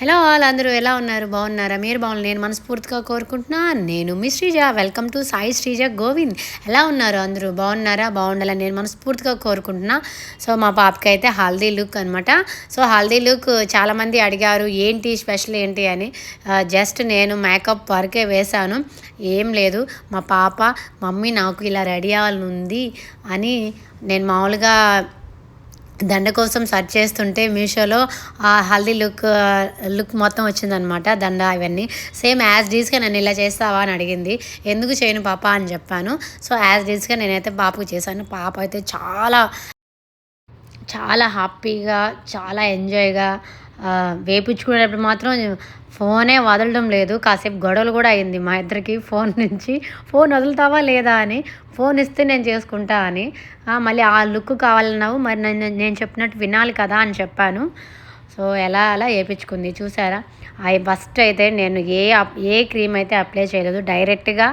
Hello all అందరూ ఎలా ఉన్నారు? బాగున్నారా? మీరు బాగున్నారు నేను మనస్ఫూర్తిగా కోరుకుంటున్నా. నేను మీ Sreeja. Welcome to Sai Sreeja Govind. ఎలా ఉన్నారు అందరూ? బాగున్నారా? బాగుండాలని నేను మనస్ఫూర్తిగా కోరుకుంటున్నా. సో మా పాపకి అయితే హల్దీ లుక్ అనమాట సో హల్దీ లుక్ చాలామంది అడిగారు ఏంటి స్పెషల్ ఏంటి? అని. జస్ట్ నేను మేకప్ వరకే వేశాను. ఏం లేదు. మా పాప మమ్మీ నాకు ఇలా రెడీ అవ్వాలని ఉంది అని నేను మామూలుగా దండ కోసం సెర్చ్ చేస్తుంటే మీషోలో ఆ హల్దీ లుక్ లుక్ మొత్తం వచ్చిందనమాట దండ అవన్నీ సేమ్ యాజ్ డీస్గా నేను ఇలా చేస్తావా అని అడిగింది. ఎందుకు చేయను పాప అని చెప్పాను. సో యాజ్ డీస్గా నేనైతే పాపకు చేశాను. పాప అయితే చాలా చాలా హ్యాపీగా చాలా ఎంజాయ్గా వేపించుకునేటప్పుడు మాత్రం ఫోనే వదలడం లేదు. కాసేపు గొడవలు కూడా అయింది మా ఇద్దరికి ఫోన్ నుంచి. ఫోన్ వదులుతావా లేదా అని. ఫోన్ ఇస్తే నేను చేసుకుంటా అని. మళ్ళీ ఆ లుక్ కావాలన్నావు. మరి నేను నేను చెప్పినట్టు వినాలి కదా అని చెప్పాను. సో ఎలా అలా వేయించుకుంది చూసారా? అవి ఫస్ట్ అయితే నేను ఏ ఏ క్రీమ్ అయితే అప్లై చేయలేదు. డైరెక్ట్గా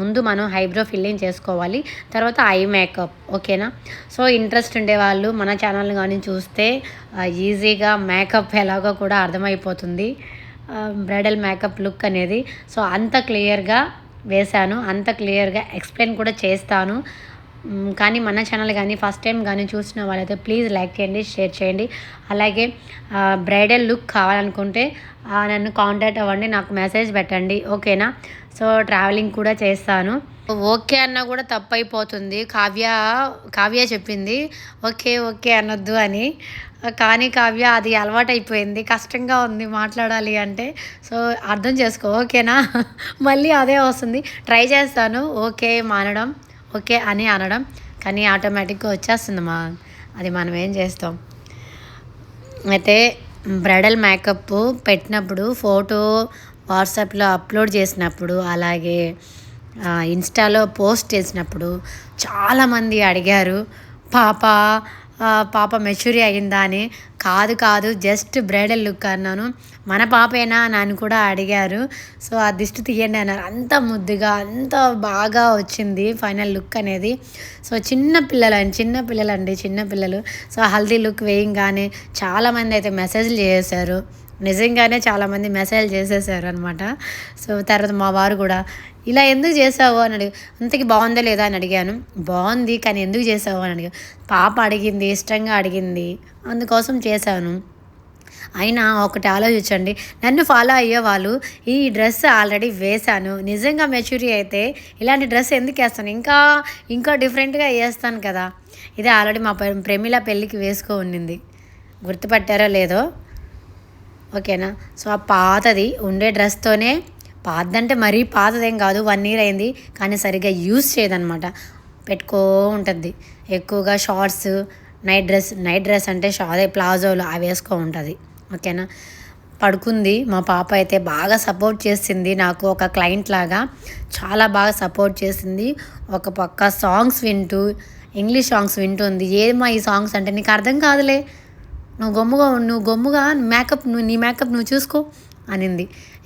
ముందు మనం హైబ్రో ఫిల్లింగ్ చేసుకోవాలి. తర్వాత ఐ మేకప్ ఓకేనా? సో ఇంట్రెస్ట్ ఉండేవాళ్ళు మన ఛానల్ కానీ చూస్తే ఈజీగా మేకప్ ఎలాగో కూడా అర్థమైపోతుంది. బ్రైడల్ మేకప్ లుక్ అనేది. సో అంత క్లియర్గా వేశాను. అంత క్లియర్గా ఎక్స్ప్లెయిన్ కూడా చేస్తాను. కానీ మన ఛానల్ కానీ ఫస్ట్ టైం కానీ చూసిన వాళ్ళైతే ప్లీజ్ లైక్ చేయండి షేర్ చేయండి. అలాగే బ్రైడల్ లుక్ కావాలనుకుంటే నన్ను కాంటాక్ట్ అవ్వండి నాకు మెసేజ్ పెట్టండి ఓకేనా? సో ట్రావెలింగ్ కూడా చేస్తాను. ఓకే అన్న కూడా తప్పు అయిపోతుంది కావ్య కావ్య చెప్పింది. ఓకే ఓకే అనొద్దు అని. కానీ కావ్య అది అలవాటు అయిపోయింది కష్టంగా ఉంది మాట్లాడాలి అంటే. సో అర్థం చేసుకో ఓకేనా? మళ్ళీ అదే వస్తుంది. ట్రై చేస్తాను. ఓకే మానడం ఓకే అని అనడం. కానీ ఆటోమేటిక్గా వచ్చేస్తుంది మా అది మనం ఏం చేస్తాం. అయితే బ్రైడల్ మేకప్ పెట్టినప్పుడు ఫోటో వాట్సాప్లో అప్లోడ్ చేసినప్పుడు అలాగే ఇన్స్టాలో పోస్ట్ చేసినప్పుడు చాలామంది అడిగారు పాప పాప మెచ్యూరీ అయిందా? అని. కాదు కాదు జస్ట్ బ్రైడల్ లుక్ అన్నాను. మన పాపేనా? అని కూడా అడిగారు. సో ఆ దిష్టి తీయండి అన్నారు. అంత ముద్దుగా అంత బాగా వచ్చింది ఫైనల్ లుక్ అనేది. సో చిన్న పిల్లలండి చిన్న పిల్లలండి చిన్న పిల్లలు. సో హల్దీ లుక్ వేయంగానే చాలామంది అయితే మెసేజ్లు చేశారు. నిజంగానే చాలామంది మెసేజ్ చేసేసారు అనమాట సో తర్వాత మా వారు కూడా ఇలా ఎందుకు చేసావు? అని అడిగి అంతకి బాగుందా లేదా? అని అడిగాను. బాగుంది కానీ ఎందుకు చేసావు? అని అడిగా పాప అడిగింది ఇష్టంగా అడిగింది అందుకోసం చేశాను. అయినా ఒకటి ఆలోచించండి నన్ను ఫాలో అయ్యే వాళ్ళు ఈ డ్రెస్ ఆల్రెడీ వేశాను. నిజంగా మెచ్యూరీ అయితే ఇలాంటి డ్రెస్ ఎందుకు వేస్తాను? ఇంకా ఇంకా డిఫరెంట్గా వేస్తాను కదా. ఇదే ఆల్రెడీ మా ప్రేమిల పెళ్ళికి వేసుకో ఉన్నింది. గుర్తుపట్టారో లేదో ఓకేనా? సో ఆ పాతది ఉండే డ్రెస్తోనే పాతదంటే మరీ పాతదేం కాదు వన్ ఇయర్ అయింది కానీ సరిగ్గా యూజ్ చేయదనమాట పెట్టుకో ఉంటుంది. ఎక్కువగా shorts night dress night dress అంటే అదే ప్లాజోలు అవి వేసుకో ఉంటుంది. ఓకేనా? పడుకుంది. మా పాప అయితే బాగా సపోర్ట్ చేసింది. నాకు ఒక క్లయింట్ లాగా చాలా బాగా సపోర్ట్ చేసింది. ఒక పక్క సాంగ్స్ వింటూ ఇంగ్లీష్ సాంగ్స్ వింటుంది ఏమా ఈ సాంగ్స్ అంటే నీకు అర్థం కాదులే. నువ్వు గమ్ముగా నువ్వు గమ్ముగా మేకప్ నువ్వు నీ మేకప్ నువ్వు చూసుకో అనింది.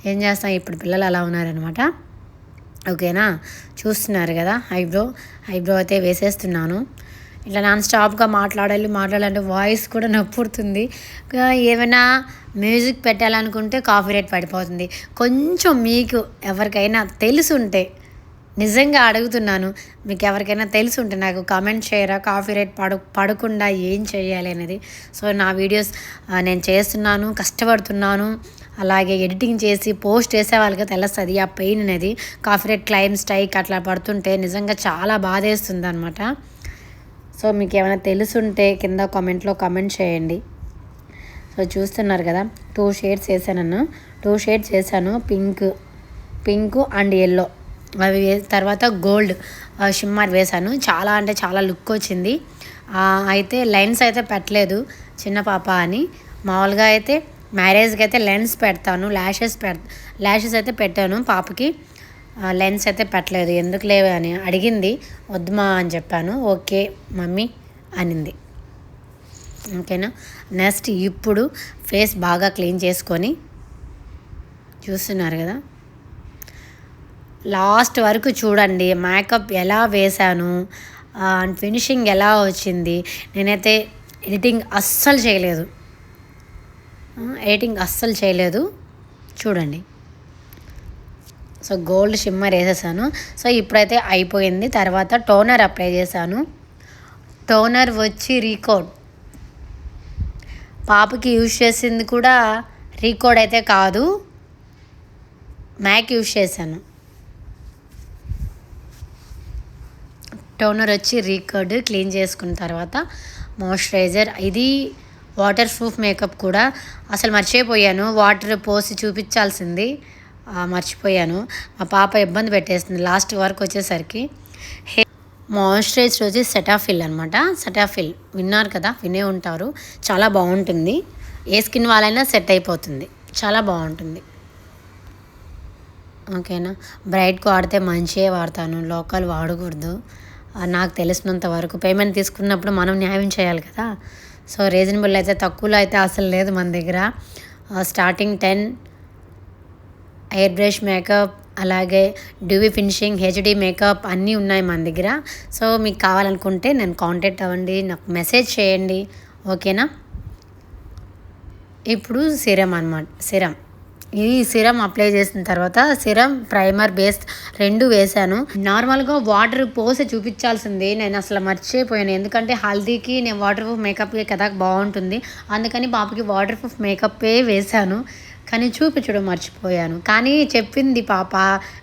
ఏం చేస్తాం ఇప్పుడు పిల్లలు అలా ఉన్నారనమాట ఓకేనా? చూస్తున్నారు కదా ఐబ్రో. ఐబ్రో అయితే వేసేస్తున్నాను. ఇట్లా నాన్ స్టాప్గా మాట్లాడాలి మాట్లాడాలంటే వాయిస్ కూడా నొప్పుడుతుంది. ఏమైనా మ్యూజిక్ పెట్టాలనుకుంటే కాఫీ రేట్ పడిపోతుంది. కొంచెం మీకు ఎవరికైనా తెలుసుంటే నిజంగా అడుగుతున్నాను. మీకు ఎవరికైనా తెలిసి ఉంటే నాకు కామెంట్ చేయరా కాఫీ రేట్ పడు పడకుండా ఏం చేయాలి అనేది. సో నా వీడియోస్ నేను చేస్తున్నాను కష్టపడుతున్నాను. అలాగే ఎడిటింగ్ చేసి పోస్ట్ చేసే వాళ్ళకి తెలుస్తుంది ఆ పెయిన్ అనేది. కాఫీ రేట్ క్లైమ్ స్ట్రైక్ అట్లా పడుతుంటే నిజంగా చాలా బాధేస్తుంది అనమాట సో మీకు ఏమైనా తెలుసుంటే కింద కామెంట్లో కామెంట్ చేయండి. సో చూస్తున్నారు కదా టూ షేడ్స్ వేసాను టూ షేడ్స్ వేసాను పింక్ పింక్ అండ్ ఎల్లో అవి తర్వాత గోల్డ్ షిమ్మర్ వేశాను. చాలా అంటే చాలా లుక్ వచ్చింది. అయితే లెన్స్ అయితే పెట్టలేదు చిన్న పాప అని. మామూలుగా అయితే మ్యారేజ్కి అయితే లెన్స్ పెడతాను ల్యాషెస్ పెడ ల్యాషెస్ అయితే పెట్టాను పాపకి. లెన్స్ అయితే పెట్టలేదు. ఎందుకు లేవు అని అడిగింది. వద్దుమా అని చెప్పాను. ఓకే మమ్మీ అనింది. ఓకేనా? నెక్స్ట్ ఇప్పుడు ఫేస్ బాగా క్లీన్ చేసుకొని చూస్తున్నారు కదా? లాస్ట్ వరకు చూడండి మేకప్ ఎలా వేశాను అండ్ ఫినిషింగ్ ఎలా వచ్చింది. నేనైతే ఎడిటింగ్ అస్సలు చేయలేదు. ఎడిటింగ్ అస్సలు చేయలేదు. చూడండి. సో గోల్డ్ షిమ్మర్ వేసేసాను. సో ఇప్పుడైతే అయిపోయింది. తర్వాత టోనర్ అప్లై చేశాను. టోనర్ వచ్చి రీకోడ్. పాపకి యూజ్ చేసింది కూడా రీకోడ్ అయితే కాదు మ్యాక్ యూజ్ చేశాను. టోనర్ వచ్చి రీకర్డ్ క్లీన్ చేసుకున్న తర్వాత మాయిశ్చరైజర్. ఇది వాటర్ ప్రూఫ్ మేకప్ కూడా. అసలు మర్చిపోయాను. వాటర్ పోసి చూపించాల్సింది. మర్చిపోయాను. మా పాప ఇబ్బంది పెట్టేస్తుంది లాస్ట్ వరకు వచ్చేసరికి. హే మాయిశ్చరైజర్ వచ్చి సెటాఫిల్ అనమాట సెటాఫిల్. విన్నారు కదా వినే ఉంటారు. చాలా బాగుంటుంది. ఏ స్కిన్ వాళ్ళైనా సెట్ అయిపోతుంది. చాలా బాగుంటుంది. ఓకేనా? బ్రైట్కి వాడితే మంచిగా వాడతాను. లోకల్ వాడకూడదు. నాకు తెలిసినంత వరకు పేమెంట్ తీసుకున్నప్పుడు మనం న్యాయం చేయాలి కదా. సో రీజనబుల్ అయితే తక్కువలో అయితే అసలు లేదు మన దగ్గర. Starting ten airbrush makeup అలాగే డ్యూవీ ఫినిషింగ్ హెచ్డి మేకప్ అన్నీ ఉన్నాయి మన దగ్గర. సో మీకు కావాలనుకుంటే నేను కాంటాక్ట్ అవ్వండి నాకు మెసేజ్ చేయండి. ఓకేనా ఇప్పుడు సిరం అన్నమాట సిరం ఈ సిరం అప్లై చేసిన తర్వాత సిరం ప్రైమర్ బేస్ రెండు వేశాను. నార్మల్గా వాటర్ పోసి చూపించాల్సింది. నేను అసలు మర్చిపోయాను. ఎందుకంటే హల్దీకి నేను వాటర్ ప్రూఫ్ మేకప్ కదా బాగుంటుంది. అందుకని పాపకి వాటర్ ప్రూఫ్ మేకప్పే వేశాను. కానీ చూపించడం మర్చిపోయాను. కానీ చెప్పింది పాప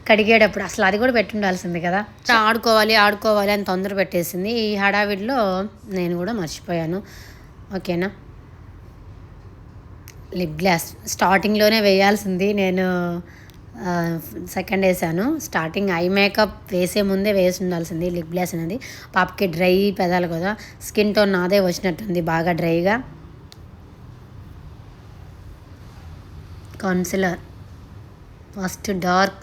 కడిగేటప్పుడు అసలు అది కూడా పెట్టుండాల్సింది కదా. ఆడుకోవాలి ఆడుకోవాలి అని తొందర పెట్టేసింది. ఈ హడావిడిలో నేను కూడా మర్చిపోయాను. ఓకేనా? Lip gloss. స్టార్టింగ్లోనే వేయాల్సింది నేను సెకండ్ వేసాను. స్టార్టింగ్ ఐ మేకప్ వేసే ముందే వేసి ఉండాల్సింది లిప్ గ్లాస్ అనేది. పాపకి డ్రై పెదాలు కదా స్కిన్ టోన్ నాదే వచ్చినట్టుంది బాగా డ్రైగా. Concealer. First dark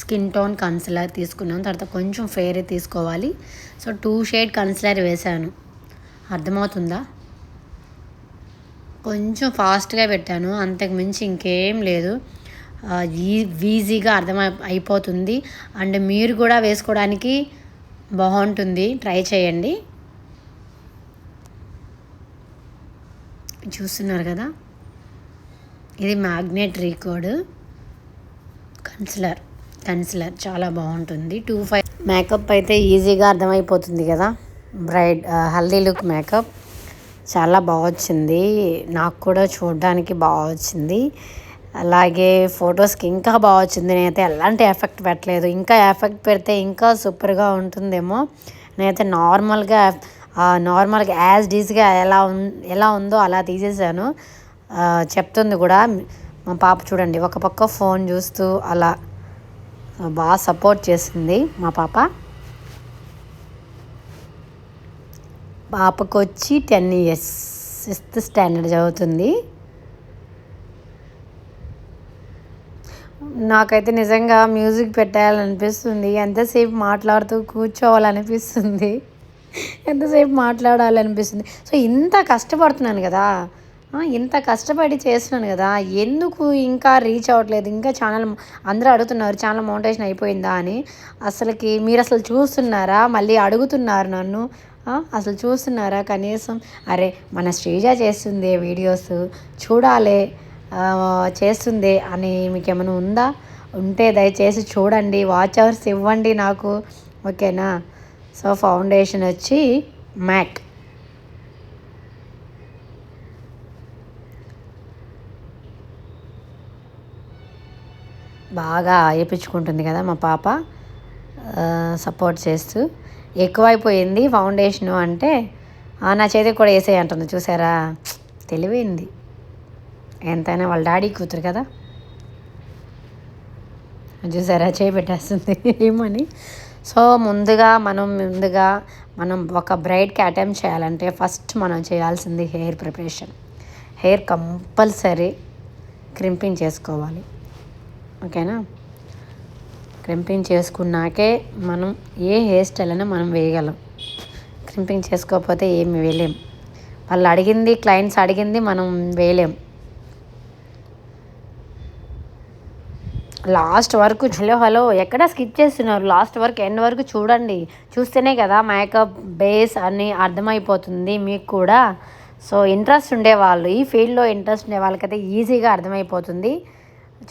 skin tone concealer తీసుకున్నాను తర్వాత కొంచెం ఫెయిర్ తీసుకోవాలి. సో టూ షేడ్ కన్సిలర్ వేశాను అర్థమవుతుందా? కొంచెం ఫాస్ట్గా పెట్టాను. అంతకు మించి ఇంకేం లేదు. ఈ- ఈజీగా అర్థం అయిపోతుంది. అండ్ మీరు కూడా వేసుకోవడానికి బాగుంటుంది. ట్రై చేయండి. చూస్తున్నారు కదా? ఇది మ్యాగ్నెట్ రీకోడ్ కన్సిలర్ కన్సిలర్ చాలా బాగుంటుంది. టూ ఫైవ్ మేకప్ అయితే ఈజీగా అర్థమైపోతుంది కదా? Bride haldi look makeup. చాలా బాగా వచ్చింది నాకు కూడా చూడడానికి బాగా వచ్చింది అలాగే ఫొటోస్కి ఇంకా బాగా వచ్చింది నేనైతే ఎలాంటి ఎఫెక్ట్ పెట్టలేదు. ఇంకా ఎఫెక్ట్ పెడితే ఇంకా సూపర్గా ఉంటుందేమో. నేనైతే నార్మల్గా నార్మల్గా యాజ్ డీజ్గా ఎలా ఉం ఎలా ఉందో అలా తీసేసాను. చెప్తుంది కూడా. మా పాప చూడండి ఒక పక్క ఫోన్ చూస్తూ అలా బాగా సపోర్ట్ చేసింది మా పాప. పాపకు వచ్చి టెన్ ఇయర్స్ సిక్స్త్ స్టాండర్డ్ చదువుతుంది. నాకైతే నిజంగా మ్యూజిక్ పెట్టాలనిపిస్తుంది ఎంతసేపు మాట్లాడుతూ కూర్చోవాలనిపిస్తుంది. ఎంతసేపు మాట్లాడాలనిపిస్తుంది. సో ఇంత కష్టపడుతున్నాను కదా. ఇంత కష్టపడి చేస్తున్నాను కదా. ఎందుకు ఇంకా రీచ్ అవ్వట్లేదు? ఇంకా ఛానల్ అందరూ అడుగుతున్నారు ఛానల్ మౌంటేషన్ అయిపోయిందా? అని. అసలుకి మీరు అసలు చూస్తున్నారా? మళ్ళీ అడుగుతున్నారు నన్ను. అసలు చూస్తున్నారా కనీసం? అరే మన శ్రీజ చేస్తుంది వీడియోస్ చూడాలి చేస్తుంది అని మీకు ఏమైనా ఉందా? ఉంటే దయచేసి చూడండి వాచ్ అవర్స్ ఇవ్వండి నాకు ఓకేనా? సో ఫౌండేషన్ వచ్చి మ్యాక్. బాగా వేయించుకుంటుంది కదా మా పాప సపోర్ట్ చేస్తూ. ఎక్కువైపోయింది ఫౌండేషను అంటే నా చేతికి కూడా వేసే అంటుంది. చూసారా? తెలివైంది. ఎంతైనా వాళ్ళ డాడీ కూతురు కదా. చూసారా? చేపెట్టేస్తుంది. ఏమని? సో ముందుగా మనం ముందుగా మనం ఒక బ్రైడ్కి అటెంప్ట్ చేయాలంటే ఫస్ట్ మనం చేయాల్సింది hair preparation. Hair compulsory crimping చేసుకోవాలి. ఓకేనా? క్రింపింగ్ చేసుకున్నాకే మనం ఏ హెయిర్ స్టైల్ అయినా మనం వేయగలం. క్రింపింగ్ చేసుకోకపోతే ఏమి వేయలేం. వాళ్ళు అడిగింది క్లయింట్స్ అడిగింది మనం వేయలేం. లాస్ట్ వరకు హలో హలో ఎక్కడ స్కిప్ చేస్తున్నారు? లాస్ట్ వరకు ఎండ్ వరకు చూడండి. చూస్తేనే కదా మేకప్ బేస్ అని అర్థమైపోతుంది మీకు కూడా. సో ఇంట్రెస్ట్ ఉండేవాళ్ళు ఈ ఫీల్డ్లో ఇంట్రెస్ట్ ఉండే వాళ్ళకైతే ఈజీగా అర్థమైపోతుంది.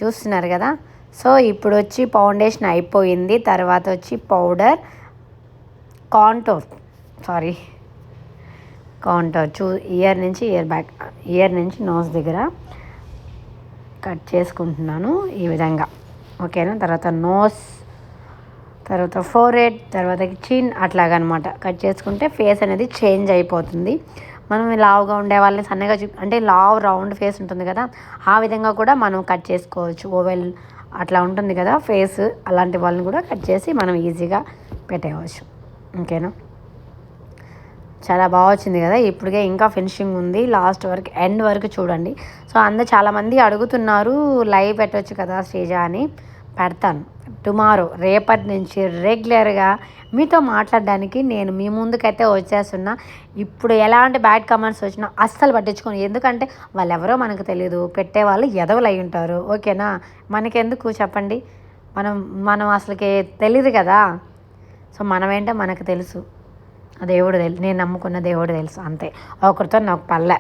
చూస్తున్నారు కదా? సో ఇప్పుడు వచ్చి ఫౌండేషన్ అయిపోయింది. తర్వాత వచ్చి పౌడర్ కాంటోర్. సారీ. కాంటోర్. చూ ఇయర్ నుంచి ఇయర్ బ్యాక్ ఇయర్ నుంచి నోస్ దగ్గర కట్ చేసుకుంటున్నాను ఈ విధంగా. ఓకేనా? తర్వాత నోస్ తర్వాత ఫోర్ హెడ్ తర్వాత చిన్ అట్లాగనమాట. కట్ చేసుకుంటే ఫేస్ అనేది చేంజ్ అయిపోతుంది. మనం లావుగా ఉండే వాళ్ళని సన్నగా చూ అంటే లావ్ రౌండ్ ఫేస్ ఉంటుంది కదా ఆ విధంగా కూడా మనం కట్ చేసుకోవచ్చు. ఓవెల్ అట్లా ఉంటుంది కదా ఫేస్ అలాంటి వాళ్ళని కూడా కట్ చేసి మనం ఈజీగా పెట్టేయవచ్చు. ఓకేనా? చాలా బాగా వచ్చింది కదా ఇప్పటికే ఇంకా ఫినిషింగ్ ఉంది లాస్ట్ వరకు ఎండ్ వరకు చూడండి. సో అందరు చాలామంది అడుగుతున్నారు లైవ్ పెట్టవచ్చు కదా శ్రీజ అని పెడతాను. టుమారో రేపటి నుంచి రెగ్యులర్గా మీతో మాట్లాడడానికి నేను మీ ముందుకైతే వచ్చేస్తున్నా. ఇప్పుడు ఎలాంటి బ్యాడ్ కమెంట్స్ వచ్చినా అస్సలు పట్టించుకోను. ఎందుకంటే వాళ్ళు ఎవరో మనకు తెలియదు పెట్టేవాళ్ళు ఎదవలు అయి ఉంటారు. ఓకేనా? మనకెందుకు చెప్పండి? మనం మనం అసలుకి తెలియదు కదా? సో మనమేంటో మనకు తెలుసు. ఆ దేవుడు తెలుసు నేను నమ్ముకున్న దేవుడు తెలుసు. అంతే. ఒకరితో నాకు పల్లె.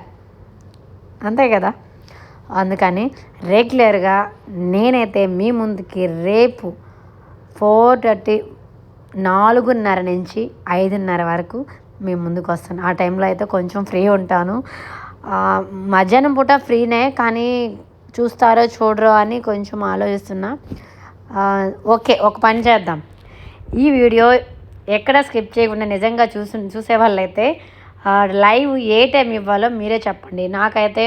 అంతే కదా? అందుకని రెగ్యులర్గా నేనైతే మీ ముందుకి రేపు ఫోర్ థర్టీ నాలుగున్నర నుంచి ఐదున్నర వరకు మేము ముందుకు వస్తాను ఆ టైంలో అయితే కొంచెం ఫ్రీ ఉంటాను. మధ్యాహ్నం పూట ఫ్రీనే కానీ చూస్తారో చూడరో అని కొంచెం ఆలోచిస్తున్నా. ఓకే ఒక పని చేద్దాం. ఈ వీడియో ఎక్కడ స్కిప్ చేయకుండా నిజంగా చూసు చూసే వాళ్ళైతే లైవ్ ఏ టైం ఇవ్వాలో మీరే చెప్పండి. నాకైతే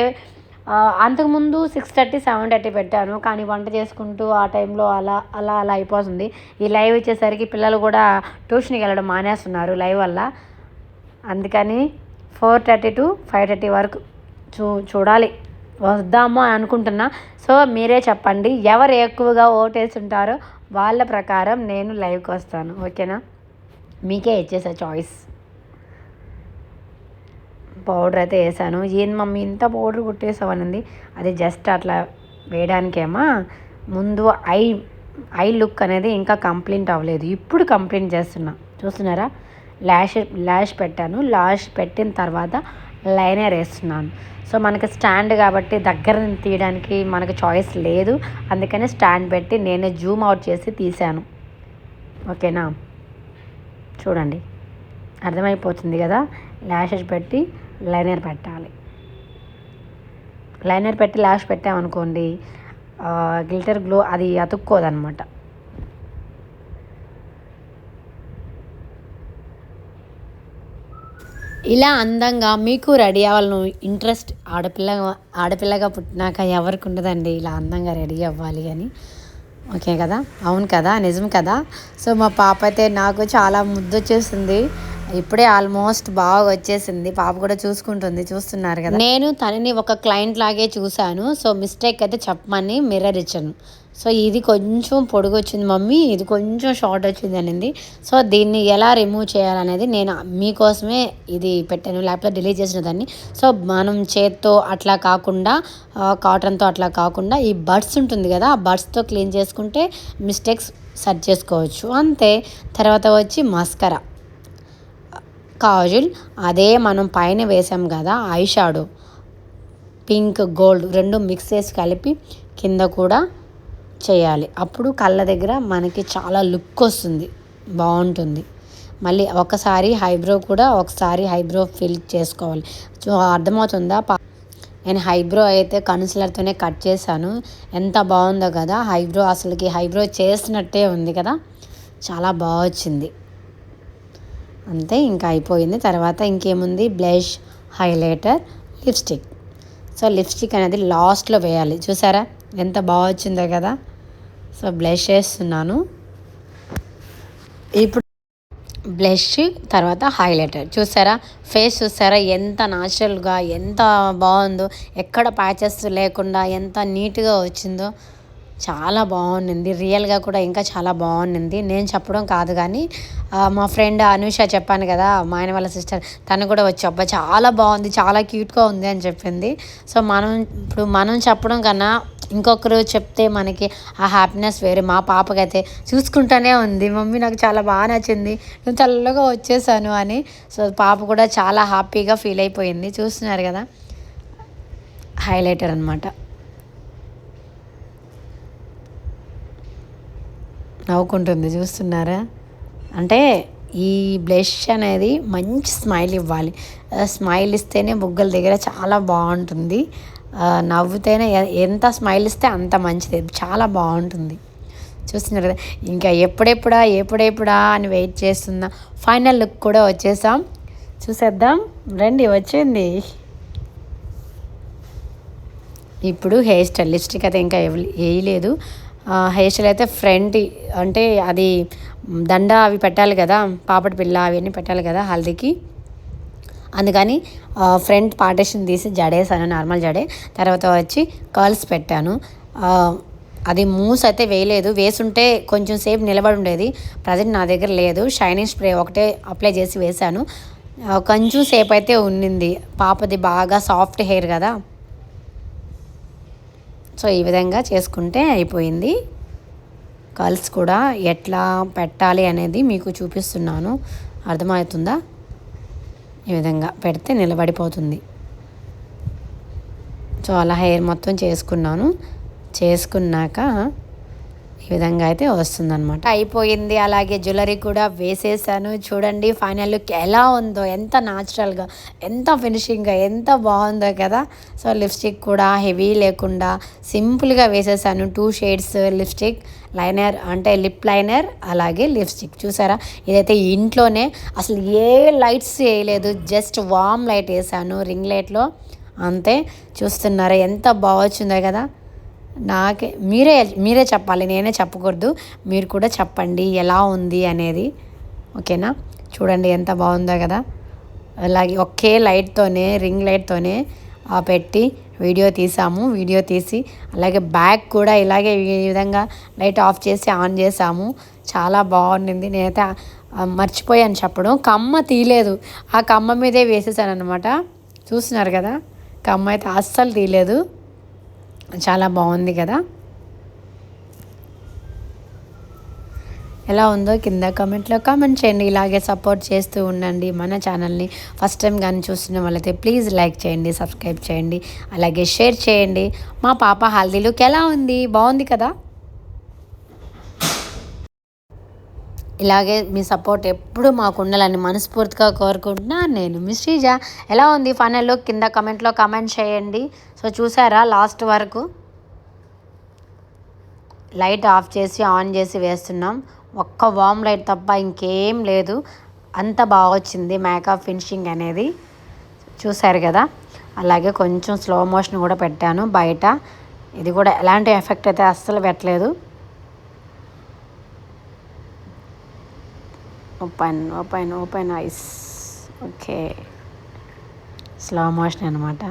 అంతకుముందు సిక్స్ థర్టీ సెవెన్ థర్టీ పెట్టాను. కానీ వంట చేసుకుంటూ ఆ టైంలో అలా అలా అలా అయిపోతుంది. ఈ లైవ్ ఇచ్చేసరికి పిల్లలు కూడా ట్యూషన్కి వెళ్ళడం మానేస్తున్నారు లైవ్ వల్ల. అందుకని four thirty to five thirty వరకు చూ చూడాలి. వద్దాము అని అనుకుంటున్నా. సో మీరే చెప్పండి. ఎవరు ఎక్కువగా ఓటేసి ఉంటారో వాళ్ళ ప్రకారం నేను లైవ్కి వస్తాను. ఓకేనా? మీకే ఇచ్చేసా చాయిస్ పౌడర్ అయితే వేసాను. ఏం మమ్మీ ఇంత పౌడర్ కొట్టేసావనింది. అది జస్ట్ అట్లా వేయడానికేమా ముందు ఐ ఐ లుక్ అనేది ఇంకా కంప్లీట్ అవ్వలేదు. ఇప్పుడు కంప్లీట్ చేస్తున్నా. చూస్తున్నారా? ల్యాష్ ల్యాష్ పెట్టాను. ల్యాష్ పెట్టిన తర్వాత లైనర్ వేస్తున్నాను. సో మనకి స్టాండ్ కాబట్టి దగ్గర తీయడానికి మనకు చాయిస్ లేదు. అందుకని స్టాండ్ పెట్టి నేనే జూమ్ అవుట్ చేసి తీశాను. ఓకేనా? చూడండి. అర్థమైపోతుంది కదా? ల్యాషెస్ పెట్టి లైనర్ పెట్టాలి. లైనర్ పెట్టి లాష్ పెట్టామనుకోండి గ్లిటర్ గ్లో అది అతుక్కోదనమాట. ఇలా అందంగా మీకు రెడీ అవ్వాలను ఇంట్రెస్ట్ ఆడపిల్ల ఆడపిల్లగా పుట్టినాక ఎవరికి ఉండదండి? ఇలా అందంగా రెడీ అవ్వాలి అని. ఓకే కదా? అవును కదా? నిజం కదా? సో మా పాప అయితే నాకు చాలా ముద్దు వచ్చేసింది ఇప్పుడే ఆల్మోస్ట్ బాగా వచ్చేసింది. పాప కూడా చూసుకుంటుంది చూస్తున్నారు కదా. నేను తనని ఒక క్లయింట్ లాగే చూశాను. సో మిస్టేక్ అయితే చెప్పమని మిర్రర్ ఇచ్చాను. సో ఇది కొంచెం పొడుగు వచ్చింది మమ్మీ. ఇది కొంచెం షార్ట్ వచ్చింది అనింది. సో దీన్ని ఎలా రిమూవ్ చేయాలనేది నేను మీకోసమే ఇది పెట్టాను. లేకపోతే డిలీట్ చేసిన దాన్ని. సో మనం చేత్తో అట్లా కాకుండా కాటన్తో అట్లా కాకుండా ఈ బడ్స్ ఉంటుంది కదా ఆ బడ్స్తో క్లీన్ చేసుకుంటే మిస్టేక్స్ సెట్ చేసుకోవచ్చు. అంతే. తర్వాత వచ్చి మస్కరా. కాజుల్ అదే మనం పైన వేసాం కదా ఐ షాడో. పింక్ గోల్డ్ రెండు మిక్స్ చేసి కలిపి కింద కూడా చేయాలి. అప్పుడు కళ్ళ దగ్గర మనకి చాలా లుక్ వస్తుంది. బాగుంటుంది. మళ్ళీ ఒకసారి హైబ్రో కూడా ఒకసారి హైబ్రో ఫిల్ చేసుకోవాలి. అర్థమవుతుందా? నేను హైబ్రో అయితే కన్సిలర్తోనే కట్ చేశాను. ఎంత బాగుందో కదా హైబ్రో అసలుకి హైబ్రో చేసినట్టే ఉంది కదా. చాలా బాగా వచ్చింది. అంతే ఇంకా అయిపోయింది. తర్వాత ఇంకేముంది? Blush highlighter lipstick. So lipstick అనేది లాస్ట్లో వేయాలి. చూసారా? ఎంత బాగా వచ్చిందో కదా? సో బ్లష్ వేస్తున్నాను ఇప్పుడు బ్లష్ తర్వాత హైలైటర్. చూసారా? ఫేస్ చూసారా? ఎంత న్యాచురల్గా ఎంత బాగుందో. ఎక్కడ ప్యాచెస్ లేకుండా ఎంత నీట్గా వచ్చిందో. చాలా బాగుండింది. రియల్గా కూడా ఇంకా చాలా బాగుండింది. నేను చెప్పడం కాదు కానీ మా ఫ్రెండ్ అనుష చెప్పాను కదా మా ఆయన వాళ్ళ సిస్టర్ తను కూడా వచ్చి అబ్బా చాలా బాగుంది చాలా క్యూట్గా ఉంది అని చెప్పింది. సో మనం ఇప్పుడు మనం చెప్పడం కన్నా ఇంకొకరు చెప్తే మనకి ఆ హ్యాపీనెస్ వేరే. మా పాపకైతే చూసుకుంటూనే ఉంది. మమ్మీ నాకు చాలా బాగా నచ్చింది. నేను చల్లగా వచ్చేసాను అని. సో పాప కూడా చాలా హ్యాపీగా ఫీల్ అయిపోయింది. చూస్తున్నారు కదా హైలైటర్ అనమాట నవ్వుకుంటుంది చూస్తున్నారా? అంటే ఈ బ్లష్ అనేది మంచి స్మైల్ ఇవ్వాలి. స్మైల్ ఇస్తేనే బుగ్గల దగ్గర చాలా బాగుంటుంది. నవ్వుతేనే ఎంత స్మైల్ ఇస్తే అంత మంచిది. చాలా బాగుంటుంది. చూస్తున్నారు కదా? ఇంకా ఎప్పుడెప్పుడా ఎప్పుడెప్పుడా అని వెయిట్ చేస్తున్నా. ఫైనల్ లుక్ కూడా వచ్చేసాం. చూసేద్దాం. రండి వచ్చింది. ఇప్పుడు హెయిర్ స్టైల్ అయితే ఇంకా వేయలేదు హెయిర్ స్టైల్ అయితే ఫ్రంట్ అంటే అది దండ అవి పెట్టాలి కదా పాపడి పిల్ల అవన్నీ పెట్టాలి కదా హల్దీకి. అందుకని ఫ్రంట్ పార్టేషన్ తీసి జడేసాను నార్మల్ జడే. తర్వాత వచ్చి కర్ల్స్ పెట్టాను. అది మూస్ అయితే వేయలేదు. వేసుంటే కొంచెం సేపు నిలబడి ఉండేది. ప్రజెంట్ నా దగ్గర లేదు. షైనింగ్ స్ప్రే ఒకటే అప్లై చేసి వేశాను. కొంచెం సేపు అయితే ఉండింది పాపది బాగా సాఫ్ట్ హెయిర్ కదా. సో ఈ విధంగా చేసుకుంటే అయిపోయింది. కల్స్ కూడా ఎట్లా పెట్టాలి అనేది మీకు చూపిస్తున్నాను. అర్థమవుతుందా? ఈ విధంగా పెడితే నిలబడిపోతుంది. సో అలా హెయిర్ మొత్తం చేసుకున్నాను. చేసుకున్నాక ఈ విధంగా అయితే వస్తుందన్నమాట. అయిపోయింది. అలాగే జ్యువెలరీ కూడా వేసేసాను. చూడండి ఫైనల్ లుక్ ఎలా ఉందో ఎంత న్యాచురల్గా ఎంత ఫినిషింగ్గా ఎంత బాగుందో కదా. సో లిప్స్టిక్ కూడా హెవీ లేకుండా సింపుల్గా వేసేసాను. టూ షేడ్స్ లిప్స్టిక్ లైనర్ అంటే లిప్ లైనర్ అలాగే లిప్స్టిక్. చూసారా? ఇదైతే ఇంట్లోనే అసలు ఏ లైట్స్ వేయలేదు. జస్ట్ వామ్ లైట్ వేసాను రింగ్ లైట్లో. అంతే. చూస్తున్నారా ఎంత బాగా వచ్చిందో కదా. నాకే మీరే మీరే చెప్పాలి నేనే చెప్పకూడదు. మీరు కూడా చెప్పండి ఎలా ఉంది అనేది. ఓకేనా? చూడండి ఎంత బాగుందో కదా. అలాగే ఒకే లైట్తోనే రింగ్ లైట్తోనే పెట్టి వీడియో తీసాము. వీడియో తీసి అలాగే బ్యాగ్ కూడా ఇలాగే ఈ విధంగా లైట్ ఆఫ్ చేసి ఆన్ చేసాము. చాలా బాగుండింది. నేనైతే మర్చిపోయాను చెప్పడం. కమ్మ తీయలేదు. ఆ కమ్మ మీదే వేసేసాను అనమాట చూస్తున్నారు కదా? కమ్మ అయితే అస్సలు తీయలేదు. చాలా బాగుంది కదా. ఎలా ఉందో కింద కమెంట్లో కామెంట్ చేయండి. ఇలాగే సపోర్ట్ చేస్తూ ఉండండి మన ఛానల్ని. ఫస్ట్ టైం కానీ చూస్తున్న వాళ్ళైతే ప్లీజ్ లైక్ చేయండి సబ్స్క్రైబ్ చేయండి అలాగే షేర్ చేయండి. మా పాప హల్దీ లుక్ ఎలా ఉంది? బాగుంది కదా? ఇలాగే మీ సపోర్ట్ ఎప్పుడు మాకు ఉండాలని మనస్ఫూర్తిగా కోరుకుంటున్నా నేను మీ శ్రీజ. ఎలా ఉంది ఫైనల్లో కింద కమెంట్లో కమెంట్ చేయండి. సో చూసారా లాస్ట్ వరకు? లైట్ ఆఫ్ చేసి ఆన్ చేసి వేస్తున్నాం. ఒక్క వామ్ లైట్ తప్ప ఇంకేం లేదు. అంత బాగా వచ్చింది మేకప్ ఫినిషింగ్ అనేది. చూసారు కదా? అలాగే కొంచెం స్లో మోషన్ కూడా పెట్టాను బయట. ఇది కూడా ఎలాంటి ఎఫెక్ట్ అయితే అస్సలు పెట్టలేదు. Open open open eyes. Okay. Slow motion అనమాట